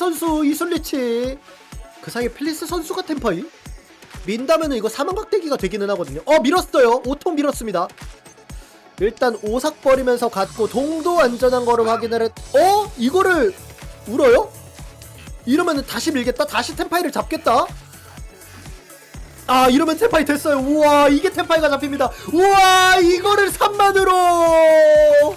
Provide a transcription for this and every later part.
선수 이슬리치. 그 사이에 필리스 선수가 템파이? 민다면은 이거 사망각대기가 되기는 하거든요. 어 밀었어요. 오통 밀었습니다. 일단 오삭 버리면서 갔고 동도 안전한 거를 확인을 했 어? 이거를 울어요? 이러면은 다시 밀겠다? 다시 템파이를 잡겠다? 아 이러면 템파이 됐어요. 우와 이게 템파이가 잡힙니다. 우와 이거를 3만으로!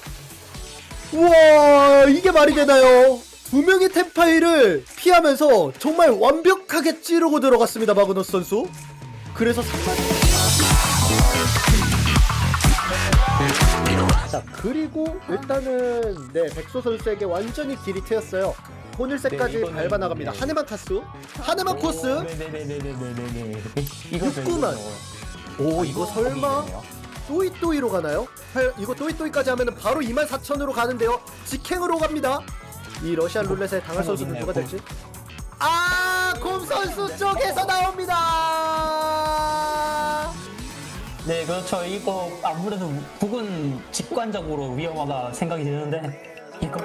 우와 이게 말이 되나요 두 명의 템파이를 피하면서 정말 완벽하게 찌르고 들어갔습니다 마그너스 선수 그래서 3만 자 그리고 일단은 네 백소 선수에게 완전히 길이 트였어요 혼일색까지 네, 밟아 나갑니다 네. 하네만 카스 하네만 코스 네네네네네네네. 이거 육구만. 오 이거 설마 또이또이로 가나요? 할- 이거 또이또이까지 하면은 바로 24,000으로 가는데요. 직행으로 갑니다. 이 러시안 룰렛에 당할 선수는 누가 될지. 아, 곰 선수 쪽에서 나옵니다. 네 그렇죠. 이거 아무래도 북은 직관적으로 위험하다 생각이 드는데 이거.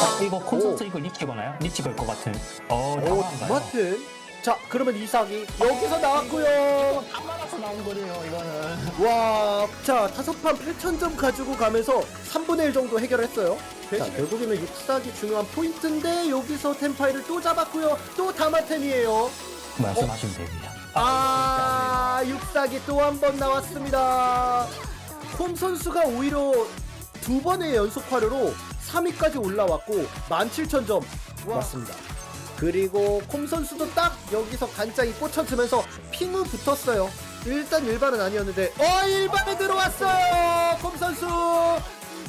어, 이거 콘서트 이거 리치 거나요? 리치 걸것 같은. 어, 오, 당황한가요? 마튼. 자, 그러면 이삭이 여기서 나왔고요. 다 말아서 나온 거네요, 이거는. 와, 자, 다섯 판 8,000점 가지고 가면서 3분의 1 정도 해결했어요. 자, 결국에는 육삭이 중요한 포인트인데 여기서 템파이를 또 잡았고요. 또 다마텐이에요. 말씀하시면 됩니다. 아, 육삭이 또 한 번 나왔습니다. 콤 선수가 오히려 두 번의 연속 화료로 3위까지 올라왔고 17,000점 맞습니다. 그리고 콤 선수도 딱 여기서 간장이 꽂혀지면서 핑우 붙었어요. 일단 일반은 아니었는데 어 일반에 들어왔어요. 콤 선수.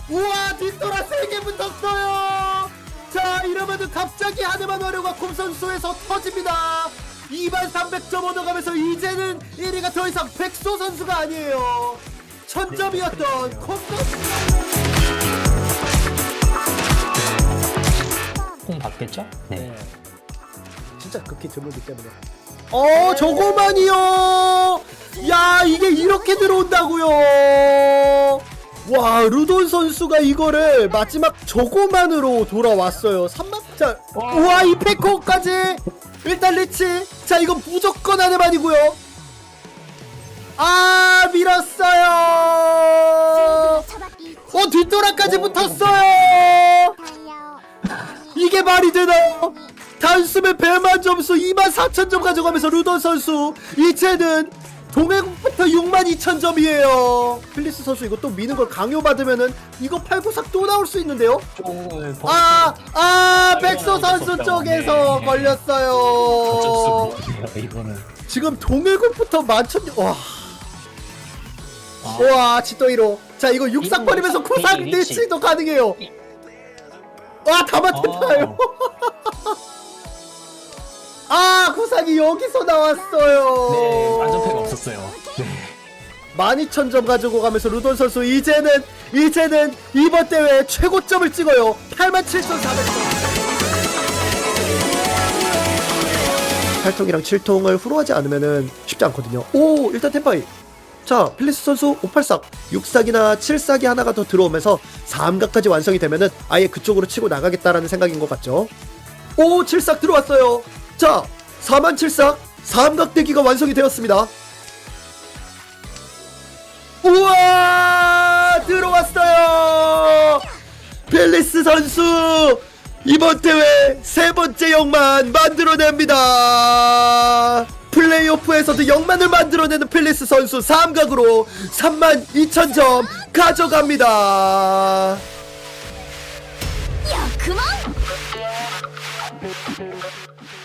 우와 뒷돌아 세개 붙었어요. 자 이러면은 갑자기 하늘만 어려가 콤 선수에서 터집니다. 2만 300점 얻어가면서 이제는 1위가 더 이상 백소 선수가 아니에요. 천점이었던 콤 선수. 공 받겠죠? 네. 진짜 극히 드물기 때문에. 어, 저거만이요. 야, 이게 이렇게 들어온다고요. 와, 루돈 선수가 이거를 마지막 저거만으로 돌아왔어요. 3막자. 우와, 이 페코까지. 일단 리치. 자, 이건 무조건 하네만이고요. 아, 밀었어요. 어, 뒷도라까지 붙었어요. 이게 말이 되나요? 단숨에 배만 점수 24,000점 가져가면서 루돈 선수 이제는 동해국부터 62,000점이에요 필리스 선수 이거 또 미는 걸 강요받으면은 이거 팔구삭 또 나올 수 있는데요 아! 아! 백소 선수 쪽에서 네. 걸렸어요 이거는. 지금 동해국부터 만천 와 아. 와 지도이로 자 이거 육삭 버리면서 리치. 리치도 가능해요 와 다 맞췄다요 아 여기서 나왔어요. 네, 안전패가 없었어요. 네. 12,000점 가지고 가면서 루돈 선수 이제는 이제는 이번 대회 최고점을 찍어요. 87,400점. 8통이랑 7통을 후루하지 않으면은 쉽지 않거든요. 오 일단 템파이. 자 필리스 선수 583 6삭이나 7삭이 하나가 더 들어오면서 3각까지 완성이 되면은 아예 그쪽으로 치고 나가겠다라는 생각인 것 같죠? 오 7삭 들어왔어요. 자 4만 7삭 3각 대기가 완성이 되었습니다. 우와! 들어왔어요! 펠리스 선수 이번 대회 세 번째 영만 만들어냅니다. 플레이오프에서도 영만을 만들어내는 펠리스 선수 3각으로 3만 2천 점 가져갑니다. 야 그만